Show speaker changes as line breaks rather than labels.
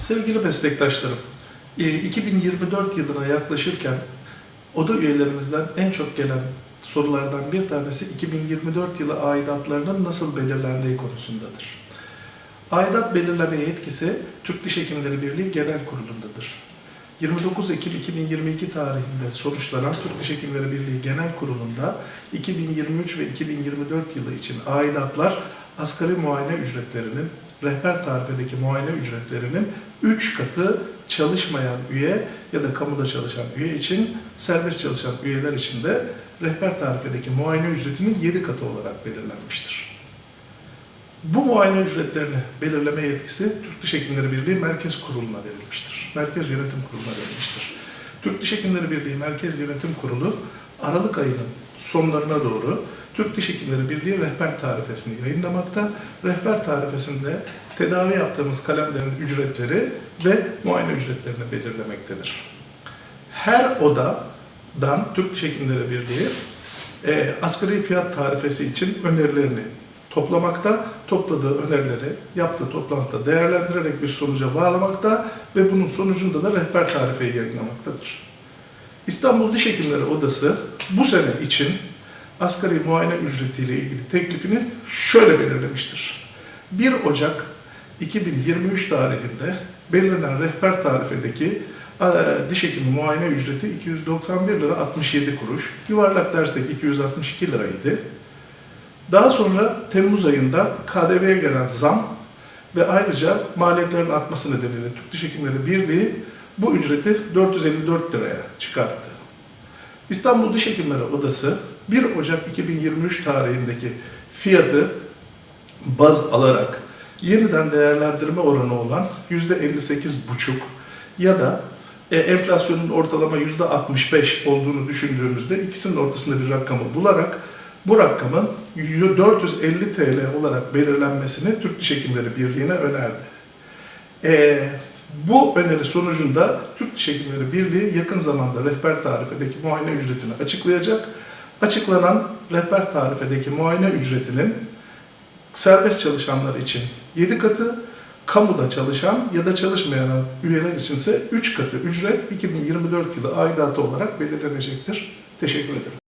Sevgili meslektaşlarım, e, 2024 yılına yaklaşırken oda üyelerimizden en çok gelen sorulardan bir tanesi 2024 yılı aidatlarının nasıl belirlendiği konusundadır. Aidat belirleme yetkisi Türk Diş Hekimleri Birliği Genel Kurulu'ndadır. 29 Ekim 2022 tarihinde sonuçlanan Türk Diş Hekimleri Birliği Genel Kurulu'nda 2023 ve 2024 yılı için aidatlar asgari muayene ücretlerinin, rehber tarifedeki muayene ücretlerinin 3 katı çalışmayan üye ya da kamuda çalışan üye için, serbest çalışan üyeler için de rehber tarifedeki muayene ücretinin 7 katı olarak belirlenmiştir. Bu muayene ücretlerini belirleme yetkisi Türk Diş Hekimleri Birliği Merkez Kurulu'na verilmiştir. Merkez Yönetim Kurulu'na verilmiştir. Türk Diş Hekimleri Birliği Merkez Yönetim Kurulu Aralık ayının sonlarına doğru Türk Diş Hekimleri Birliği rehber tarifesini yayınlamakta. Rehber tarifesinde tedavi yaptığımız kalemlerin ücretleri ve muayene ücretlerini belirlemektedir. Her odadan Türk Diş Hekimleri Birliği e, asgari fiyat tarifesi için önerilerini toplamakta, topladığı önerileri yaptığı toplantıda değerlendirerek bir sonuca bağlamakta ve bunun sonucunda da rehber tarifeyi yayınlamaktadır. İstanbul Diş Hekimleri Odası bu sene için asgari muayene ücretiyle ilgili teklifini şöyle belirlemiştir. 1 Ocak 2023 tarihinde belirlenen rehber tarifedeki e, diş hekimi muayene ücreti 291 lira 67 kuruş. Yuvarlak dersek 262 liraydı. Daha sonra Temmuz ayında KDV'ye gelen zam ve ayrıca maliyetlerin artması nedeniyle Türk Diş Hekimleri Birliği bu ücreti 454 liraya çıkarttı. İstanbul Diş Hekimleri Odası 1 Ocak 2023 tarihindeki fiyatı baz alarak yeniden değerlendirme oranı olan %58,5 ya da e, enflasyonun ortalama %65 olduğunu düşündüğümüzde ikisinin ortasında bir rakamı bularak bu rakamın 450 TL olarak belirlenmesini Türk Diş Hekimleri Birliği'ne önerdi. E, bu öneri sonucunda Türk Diş Hekimleri Birliği yakın zamanda rehber tarifedeki muayene ücretini açıklayacak. Açıklanan rehber tarifedeki muayene ücretinin serbest çalışanlar için 7 katı, kamuda çalışan ya da çalışmayan üyeler içinse 3 katı ücret 2024 yılı aidatı olarak belirlenecektir. Teşekkür ederim.